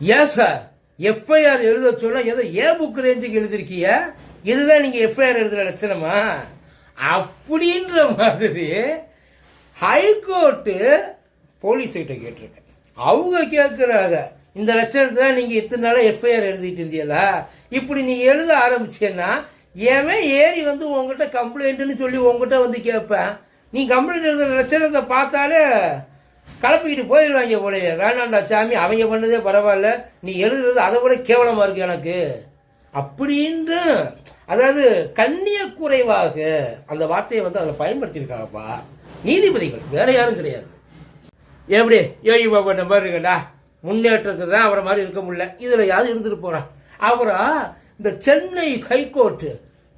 ஏன் sir FIR எழுத சொல்ல ஏதோ ஏ புக் ரேஞ்சுக்கு எழுதிருக்கிய? இதுதான் நீங்கள் எஃப்ஐஆர் எழுதுகிற லட்சணமா? அப்படின்ற மாதிரி ஹைகோர்ட்டு போலீஸ் கிட்ட கேட்டிருக்கேன். அவங்க கேட்குறாங்க இந்த லட்சணத்தை தான் நீங்கள் இத்தனை நாளாக எஃப்ஐஆர் எழுதிட்டு இருந்தீங்களா? இப்படி நீ எழுத ஆரம்பிச்சேன்னா ஏன் ஏறி வந்து உங்ககிட்ட கம்ப்ளைண்ட்டுன்னு சொல்லி உங்ககிட்ட வந்து கேட்பேன். நீ கம்ப்ளைண்ட் எழுதுகிற லட்சணத்தை பார்த்தாலே கலப்பிக்கிட்டு போயிடுவாங்க போலயே வேணாண்டா சாமி அவங்க பண்ணதே பரவாயில்ல. நீ எழுதுறது அதை விட கேவலமாக இருக்கு எனக்கு. அப்படின்ற அதாவது கண்ணிய குறைவாக அந்த வார்த்தையை வந்து அதில் பயன்படுத்தியிருக்காங்கப்பா. நீதிபதிகள் வேற யாரும் கிடையாது. எப்படி யோகி பாபா மாதிரி இருக்கண்டா முன்னேற்றத்தை தான் அவரை மாதிரி இருக்க முடியல. இதில் யாரும் இருந்துட்டு போகிறான் அப்புறம் இந்த சென்னை ஹைகோர்ட்டு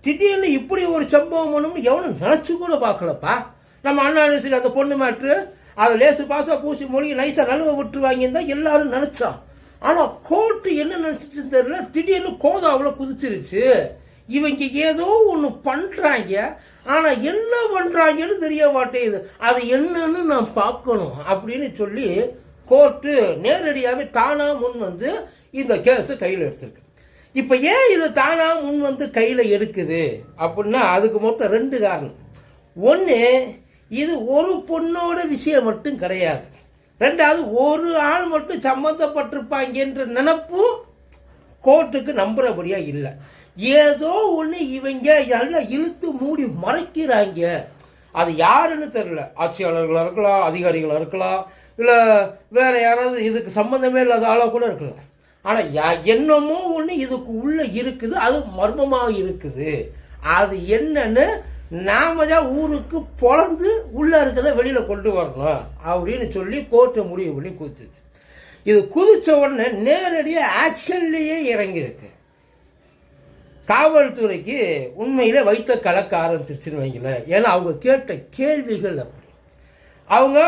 திடீர்னு இப்படி ஒரு சம்பவம் பண்ணணும்னு எவனும் நினச்சி கூட பார்க்கலப்பா. நம்ம அண்ணா அந்த பொண்ணு மாற்று அதை லேசு பாசா பூசி மொழி நைஸாக நழுவ விட்டுருவாங்கன்னு தான் எல்லாரும் நினச்சான் ஆனால் கோர்ட்டு என்ன நினச்சிச்சுன்னு தெரியல. திடீர்னு கோதாவில் குதிச்சிருச்சு. இவங்க ஏதோ ஒன்று பண்ணுறாங்க ஆனால் என்ன பண்ணுறாங்கன்னு தெரிய மாட்டேங்குது. அது என்னன்னு நான் பார்க்கணும் அப்படின்னு சொல்லி கோர்ட்டு நேரடியாகவே தானாக முன் வந்து இந்த கேஸை கையில் எடுத்திருக்கு. இப்போ ஏன் இது தானாக முன் வந்து கையில் எடுக்குது? அப்படின்னா அதுக்கு மொத்தம் ரெண்டு காரணம். ஒன்று இது ஒரு பொண்ணோட விஷயம் மட்டும் கிடையாது. ரெண்டாவது ஒரு ஆள் மட்டும் சம்மந்தப்பட்டிருப்பாங்கன்ற நினப்பு கோர்ட்டுக்கு நம்புறபடியாக இல்லை. ஏதோ ஒன்று இவங்க நல்லா இழுத்து மூடி மறைக்கிறாங்க. அது யாருன்னு தெரியல. ஆட்சியாளர்களாக இருக்கலாம் அதிகாரிகளாக இருக்கலாம் இல்லை வேறு யாராவது இதுக்கு சம்மந்தமே இல்லாத ஆளாக கூட இருக்கலாம். ஆனால் யா என்னமோ ஒன்று இதுக்கு உள்ளே இருக்குது. அது மர்மமாக இருக்குது. அது என்னன்னு நாம தான் ஊருக்கு பொழந்து உள்ளே இருக்கிறத வெளியில் கொண்டு வரணும் அப்படின்னு சொல்லி கோர்ட்டை முடிவு பண்ணி குதிச்சிச்சு. இது குதித்த உடனே நேரடியாக ஆக்ஷன்லேயே இறங்கியிருக்கு. காவல்துறைக்கு உண்மையில் வைத்த கலக்க ஆரம்பிச்சிருச்சுன்னு வைங்களேன். ஏன்னா அவங்க கேட்ட கேள்விகள் அப்படி. அவங்க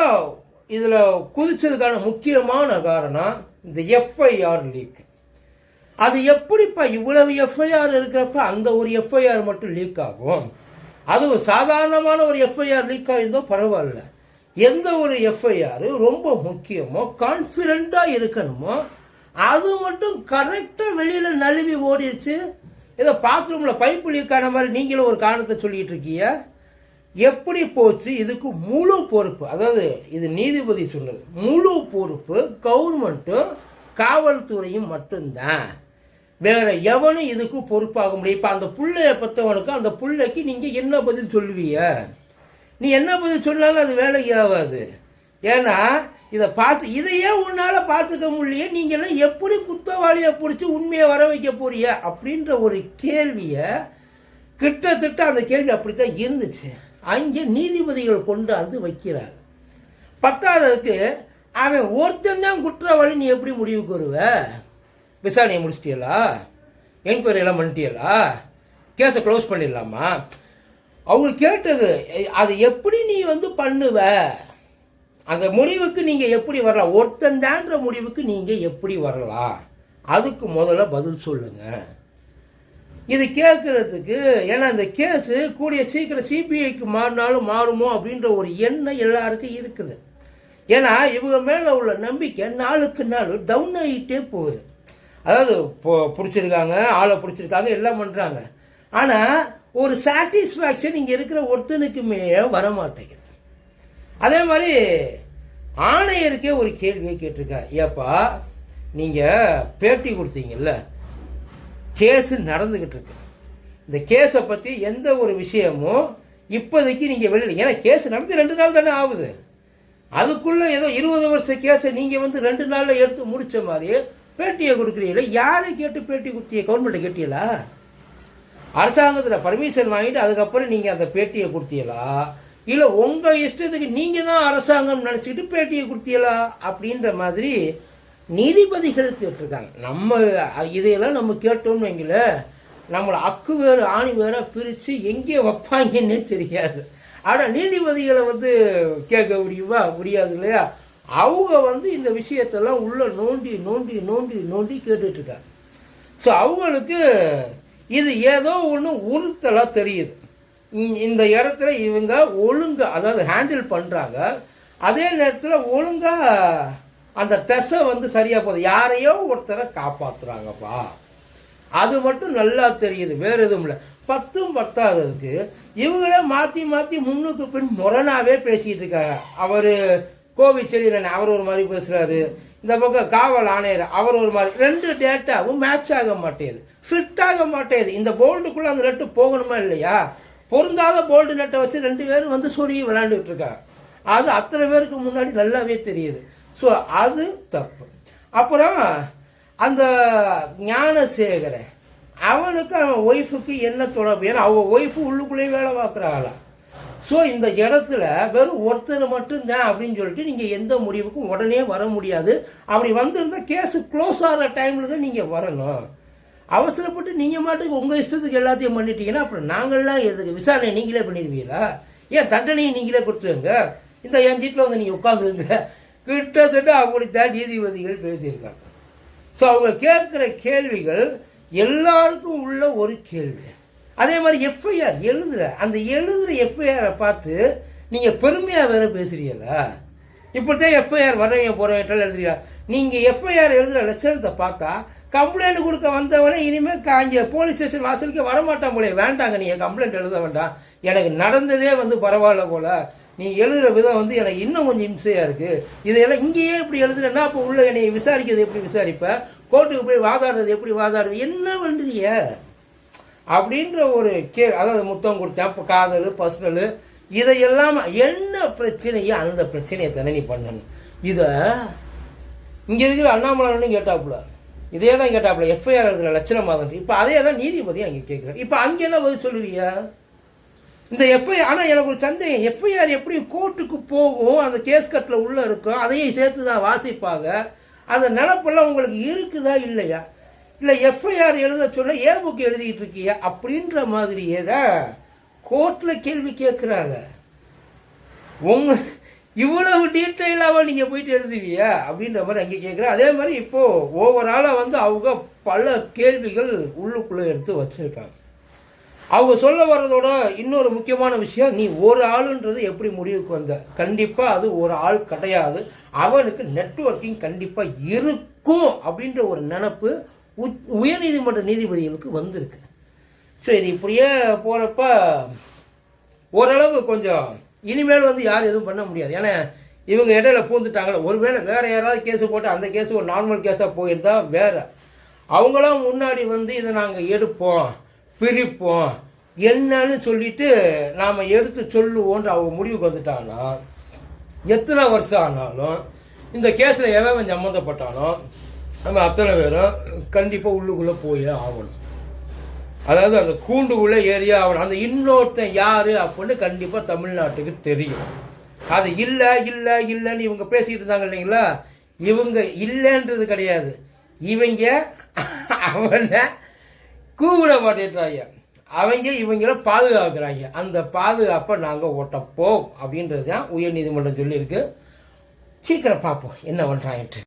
இதில் குதிச்சதுக்கான முக்கியமான காரணம் இந்த எஃப்ஐஆர் லீக் அது எப்படிப்பா இவ்வளவு எஃப்ஐஆர் இருக்கிறப்ப அந்த ஒரு எஃப்ஐஆர் மட்டும் லீக் ஆகும்? அதுவும் சாதாரணமான ஒரு எஃப்ஐஆர் லீக் ஆகிருந்தோ பரவாயில்ல. எந்த ஒரு எஃப்ஐஆர் ரொம்ப முக்கியமோ கான்ஃபிடண்ட்டாக இருக்கணுமோ அது மட்டும் கரெக்டாக வெளியில் நழுவி ஓடிடுச்சு ஏதோ பாத்ரூமில் பைப்பு லீக் ஆன மாதிரி நீங்களும் ஒரு காரணத்தை சொல்லிட்டு இருக்கீங்க. எப்படி போச்சு? இதுக்கு முழு பொறுப்பு அதாவது இது நீதிபதி சொன்னது முழு பொறுப்பு கவர்மெண்ட்டும் காவல்துறையும் மட்டும்தான். வேற எவனும் இதுக்கு பொறுப்பாக முடியும். இப்போ அந்த பிள்ளைய பற்றவனுக்கு அந்த புள்ளைக்கு நீங்கள் என்ன பதில் சொல்லுவீங்க? நீ என்ன பதில் சொன்னாலும் அது வேலைக்கு ஆகாது. ஏன்னா இதை பார்த்து இதையே உன்னால் பார்த்துக்க முடியலையே? நீங்கள்லாம் எப்படி குத்தவாளியை பிடிச்சி உண்மையை வர வைக்க போறிய அப்படின்ற ஒரு கேள்வியை கிட்டத்தட்ட அந்த கேள்வி அப்படித்தான் இருந்துச்சு. அங்கே நீதிபதிகள் கொண்டு வந்து வைக்கிறாங்க பத்தாததுக்கு அவன் ஒருத்தன் தான் குற்றவாளி நீ எப்படி முடிவுக்கு வருவ? விசாரணையை முடிச்சிட்டியலா என்கொயரி எல்லாம் பண்ணிட்டியலா கேஸை க்ளோஸ் பண்ணிடலாமா? அவங்க கேட்டது அதை அது எப்படி நீ வந்து பண்ணுவ? அந்த முடிவுக்கு நீங்கள் எப்படி வரலாம்? ஒருத்தன் தான்ற முடிவுக்கு நீங்கள் எப்படி வரலாம்? அதுக்கு முதல்ல பதில் சொல்லுங்கள் இது கேட்குறதுக்கு ஏன்னா இந்த கேஸு கூடிய சீக்கிரம் சிபிஐக்கு மாறினாலும் மாறுமோ அப்படின்ற ஒரு எண்ணம் எல்லாருக்கும் இருக்குது. ஏன்னா இவங்க மேலே உள்ள நம்பிக்கை நாளுக்கு நாள் டவுன் ஆகிட்டே போகுது. அதாவது இப்போ பிடிச்சிருக்காங்க ஆளை பிடிச்சிருக்காங்க எல்லாம் பண்ணுறாங்க ஆனால் ஒரு சாட்டிஸ்ஃபேக்ஷன் இங்கே இருக்கிற ஒருத்தனுக்குமே வர மாட்டேங்குது அதே மாதிரி ஆணையருக்கே ஒரு கேள்வியை கேட்டிருக்கா. ஏப்பா நீங்கள் பேட்டி கொடுத்தீங்கல்ல கேஸு நடந்துக்கிட்டு இருக்கு இந்த கேஸை பற்றி எந்த ஒரு விஷயமும் இப்போதைக்கு நீங்கள் வெளியில் ஏன்னா கேஸ் நடந்து ரெண்டு நாள் தானே ஆகுது. அதுக்குள்ளே ஏதோ இருபது வருஷ கேஸை நீங்கள் வந்து ரெண்டு நாளில் எடுத்து முடித்த மாதிரி பேட்டியை கொடுக்குறீங்களே? யாரை கேட்டு பேட்டி கொடுத்தீங்க? கவர்மெண்ட்டை கேட்டீங்களா? அரசாங்கத்தில் பர்மிஷன் வாங்கிட்டு அதுக்கப்புறம் நீங்கள் அந்த பேட்டியை கொடுத்தீங்களா? இல்லை உங்கள் இஷ்டத்துக்கு நீங்கள் தான் அரசாங்கம் நினச்சிக்கிட்டு பேட்டியை கொடுத்தீங்களா? அப்படின்ற மாதிரி நீதிபதிகள் கேட்டிருக்காங்க. நம்ம இதையெல்லாம் நம்ம கேட்டோம்னு வைங்கள நம்மளை அக்கு வேறு ஆணி வேற பிரித்து எங்கே வைப்பாங்கன்னே தெரியாது. ஆனால் நீதிபதிகளை வந்து கேட்க முடியுமா? முடியாது இல்லையா? அவங்க வந்து இந்த விஷயத்தெல்லாம் உள்ளே நோண்டி நோண்டி நோண்டி நோண்டி கேட்டுட்ருக்காங்க ஸோ அவங்களுக்கு இது ஏதோ ஒன்று உறுத்தலாக தெரியுது. இந்த இடத்துல இவங்க ஒழுங்காக அதாவது ஹேண்டில் பண்ணுறாங்க அதே நேரத்தில் ஒழுங்காக அந்த தசை வந்து சரியாக போகுது. யாரையோ ஒருத்தரை காப்பாற்றுறாங்கப்பா அது மட்டும் நல்லா தெரியுது. வேறு எதுவும் இல்லை. பத்தும் பத்தாததுக்கு இவங்களே மாற்றி மாற்றி முன்னுக்கு பின் முரணாகவே பேசிக்கிட்டு இருக்காங்க. அவர் கோவிச்செழியன் அவர் ஒரு மாதிரி பேசுகிறாரு இந்த பக்கம் காவல் ஆணையர் அவர் ஒரு மாதிரி. ரெண்டு டேட்டாவும் மேட்ச் ஆக மாட்டேங்குது ஃபிட் ஆக மாட்டேங்குது இந்த போல்டுக்குள்ளே அந்த நெட்டு போகணுமா இல்லையா? பொருந்தாத போல்டு நெட்டை வச்சு ரெண்டு பேரும் வந்து சொருகி விளாண்டுக்கிட்டு இருக்காங்க. அது அத்தனை பேருக்கு முன்னாடி நல்லாவே தெரியுது. ஸோ அது தப்பு. அப்புறம் அந்த ஞானசேகரன் அவனுக்கு அவன் ஒய்ஃபுக்கு என்ன தொடர்பு? ஏன்னா அவன் ஒய்ஃபு உள்ளுக்குள்ளேயே வேலை பார்க்குறாங்களா? ஸோ இந்த இடத்துல வெறும் ஒருத்தர் மட்டும்தான் அப்படின்னு சொல்லிட்டு நீங்கள் எந்த முடிவுக்கும் உடனே வர முடியாது. அப்படி வந்திருந்தால் கேஸு க்ளோஸ் ஆகிற டைமில் தான் நீங்கள் வரணும். அவசரப்பட்டு நீங்கள் மாட்டுக்கு உங்கள் இஷ்டத்துக்கு எல்லாத்தையும் பண்ணிட்டீங்கன்னா அப்புறம் நாங்கள்லாம் எதுக்கு? விசாரணை நீங்களே பண்ணிடுவீங்களா? ஏன் தண்டனையை நீங்களே கொடுத்துருங்க? இந்த என் வீட்டில் வந்து நீங்கள் உட்காந்துருங்க கிட்டத்தட்ட அப்படித்தான் நீதிபதிகள் பேசியிருக்காங்க. ஸோ அவங்க கேட்குற கேள்விகள் எல்லாருக்கும் உள்ள ஒரு கேள்வி. அதே மாதிரி எஃப்ஐஆர் எழுதுகிற அந்த எழுதுகிற எஃப்ஐஆரை பார்த்து நீங்கள் பெருமையாக வேற இப்படி இப்படித்தான் எஃப்ஐஆர் வரவங்க போகிறேன் எழுதுறீங்க. நீங்கள் எஃப்ஐஆர் எழுதுகிற லட்சணத்தை பார்த்தா கம்ப்ளைண்ட் கொடுக்க வந்தவனே இனிமேல் காஞ்ச போலீஸ் ஸ்டேஷன் வாசலுக்கே வரமாட்டான் போலே வேண்டாங்க நீங்கள் கம்ப்ளைண்ட் எழுத வேண்டாம். எனக்கு நடந்ததே வந்து பரவாயில்ல போல். நீ எழுதுகிற விதம் வந்து எனக்கு இன்னும் கொஞ்சம் இம்சையாக இருக்குது இதையெல்லாம் இங்கேயே இப்படி எழுதுறேன்னா அப்போ உள்ள என்னை விசாரிக்கிறது எப்படி விசாரிப்பேன் கோர்ட்டுக்கு போய் வாதாடுறது எப்படி வாதாடுவேன் என்ன பண்ணுறீங்க அப்படின்ற ஒரு கே அதாவது முத்தம் கொடுத்தேன். இப்போ காதல் பர்சனல் இதையெல்லாம் என்ன பிரச்சனையோ அந்த பிரச்சனையை தானே நீ பண்ணணும். இதை இங்கே இருக்கிற அண்ணாமலைன்னு கேட்டாப்புல. இதே தான் கேட்டாப்புல. எஃப்ஐஆர் எழுதுல லட்சணம் ஆகுது. இப்போ அதே தான் நீதிபதி அங்கே கேட்குறேன் இப்போ அங்கே என்ன பதில் சொல்லுவீங்க? இந்த எஃப்ஐஆர் ஆனால் எனக்கு ஒரு சந்தேகம். எஃப்ஐஆர் எப்படி கோர்ட்டுக்கு போகும்? அந்த கேஸ் கட்டில் உள்ளே இருக்கும். அதையும் சேர்த்து தான் வாசிப்பாங்க. அந்த நினப்பெல்லாம் உங்களுக்கு இருக்குதா? இல்லையா? இல்லை எஃப்ஐஆர் எழுத சொல்ல ஏன் புக் எழுதிட்டு இருக்கியா அப்படின்ற மாதிரியே தான் கோர்ட்டில் கேள்வி கேட்குறாங்க. உங்க இவ்வளவு டீட்டெயிலாக நீங்கள் போயிட்டு எழுதுவியா அப்படின்ற மாதிரி அங்கே கேட்குறேன் அதே மாதிரி இப்போது ஓவராலாக வந்து அவங்க பல கேள்விகள் உள்ளுக்குள்ளே எடுத்து வச்சுருக்காங்க. அவங்க சொல்ல வர்றதோட இன்னொரு முக்கியமான விஷயம் நீ ஒரு ஆளுன்றது எப்படி முடிவுக்கு வந்த? கண்டிப்பாக அது ஒரு ஆள் கிடையாது. அவனுக்கு நெட்வொர்க்கிங் கண்டிப்பாக இருக்கும் அப்படின்ற ஒரு நினப்பு உயர்நீதிமன்ற நீதிபதிகளுக்கு வந்திருக்கு. ஸோ இது இப்படியே போகிறப்ப ஓரளவு கொஞ்சம் இனிமேல் வந்து யாரும் எதுவும் பண்ண முடியாது. ஏன்னா இவங்க இடையில பூந்துட்டாங்களே. ஒருவேளை வேறு யாராவது கேஸு போட்டு அந்த கேஸு ஒரு நார்மல் கேஸாக போயிருந்தா வேறு. அவங்களாம் முன்னாடி வந்து இதை நாங்கள் எடுப்போம் பிரிப்போம் என்னன்னு சொல்லிட்டு நாம் எடுத்து சொல்லுவோன்ற அவங்க முடிவுக்கு வந்துட்டாங்கன்னா எத்தனை வருஷம் ஆனாலும் இந்த கேஸில் எவன் சம்மந்தப்பட்டாலும் நம்ம அத்தனை பேரும் கண்டிப்பாக உள்ளுக்குள்ளே போயே ஆகணும். அதாவது அந்த கூண்டுக்குள்ளே ஏறியே ஆகணும். அந்த இன்னொருத்தன் யார் அப்படின்னு கண்டிப்பாக தமிழ்நாட்டுக்கு தெரியும். அது இல்லை இல்லை இல்லைன்னு இவங்க பேசிக்கிட்டு இருந்தாங்க இல்லைங்களா? இவங்க இல்லைன்றது கிடையாது. இவங்க அவனை கூப்பிட மாட்டேன்றாங்க. அவங்க இவங்கள பாதுகாக்கிறாங்க. அந்த பாதுகாப்பை நாங்கள் ஓட்டப்போம் அப்படின்றது தான் உயர்நீதிமன்றம் சொல்லியிருக்கு. சீக்கிரம் பார்ப்போம் என்ன பண்ணுறாங்கன்ட்டு